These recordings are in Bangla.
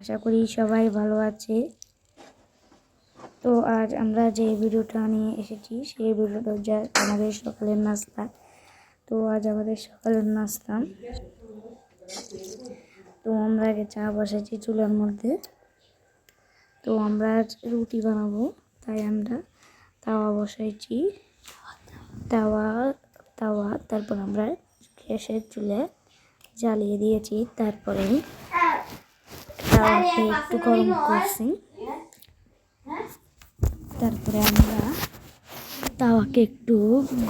আশা করি সবাই ভালো আছে। তো আজ আমরা যে ভিডিওটা নিয়ে এসেছি, সেই ভিডিওটা যা আমাদের সকালের নাস্তা। তো আজ আমাদের সকালের নাস্তা। তো আমরা আগে চা বসেছি চুলার মধ্যে। তো আমরা আজ রুটি বানাবো, তাই আমরা তাওয়া বসাইছি। তাওয়া তাওয়া, তারপর আমরা গ্যাসের চুলে জ্বালিয়ে দিয়েছি, তারপরে তাওয়াকে একটু গরম করছি। তারপরে আমরা তাওয়াকে একটু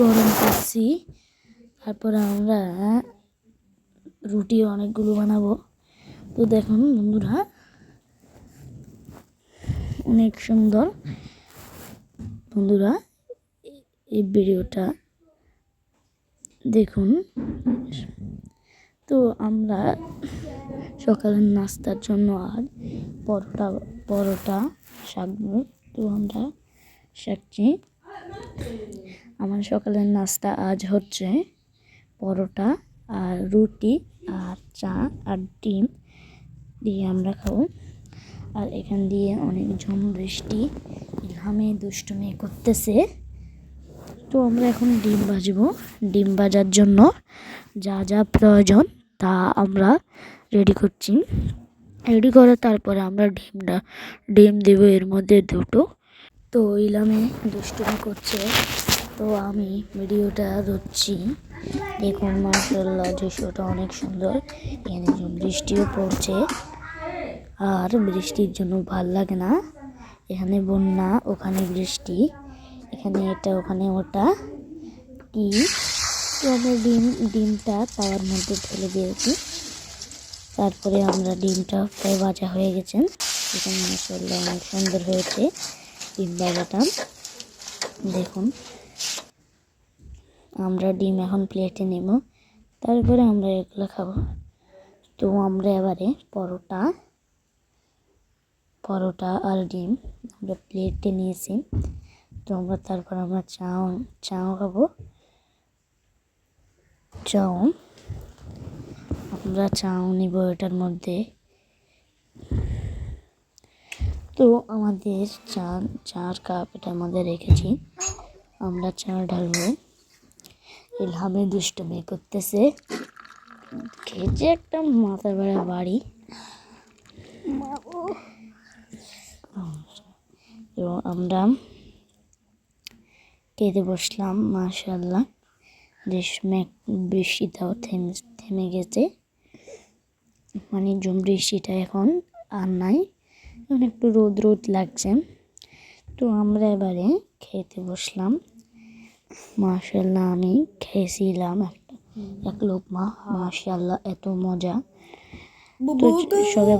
গরম করছি। তারপরে আমরা রুটি অনেকগুলো বানাবো। তো দেখুন বন্ধুরা, অনেক সুন্দর। বন্ধুরা, এই ভিডিওটা দেখুন। তো আমরা সকালের নাস্তার জন্য আর পরোটা পরোটা শাকবো তো আমরা শাকছি আমার সকালের নাস্তা আজ হচ্ছে পরোটা আর রুটি আর চা আর ডিম দিয়ে আমরা খাব। আর এখান দিয়ে অনেক ঝুম বৃষ্টি ইলহামে দুষ্টুমি করতেছে। তো আমরা এখন ডিম ভাজবো। ডিম ভাজার জন্য যা যা প্রয়োজন তা আমরা রেডি করছি। রেডি করে তারপরে আমরা ডিমটা, ডিম দেবো এর মধ্যে দুটো। তো ইলামে দুষ্টুমি করছে। তো আমি ভিডিওটা ধরছি। দেখুন মার্শাল্লাহ দৃশ্যটা অনেক সুন্দর। এখানে বৃষ্টিও পড়ছে। আর বৃষ্টির জন্য ভালো লাগে না। এখানে বন্যা, ওখানে বৃষ্টি। এখানে এটা, ওখানে ওটা। কি? তো আমরা ডিম, ডিমটা তাওয়ার মধ্যে ঢেলে দিয়েছি। তারপরে আমরা ডিমটা প্রায় ভাজা হয়ে গেছেন এখানে মশলা অনেক সুন্দর হয়েছে, ডিম ভাজাটা। দেখুন। আমরা ডিম এখন প্লেটে নেব। তারপরে আমরা এগুলো খাব। তো আমরা এবারে পরোটা পরোটা আর ডিম আমরা প্লেটে নিয়েছি। তো আমরা তারপর আমরা চাও চাও খাব। চাও? আমরা চাও নিব এটার মধ্যে। তো আমাদের চা চার কাপ এটার মধ্যে রেখেছি। আমরা চা ঢালবো। ইলহামে দুষ্টুমি করতেছে। খেয়েছে একটা মাথা বেড়া বাড়ি। তো আমরা খেতে বসলাম মাশাল্লাহ বেশ বৃষ্টিটাও থেমে থেমে গেছে। মানে জম বৃষ্টিটা এখন আর নাই। এখন একটু রোদ রোদ লাগছে। তো আমরা এবারে খেতে বসলাম। মাশাল্লাহ আমি খেয়েছিলাম একটা এক লোক মা মাশাল্লাহ এত মজা। তো সবাই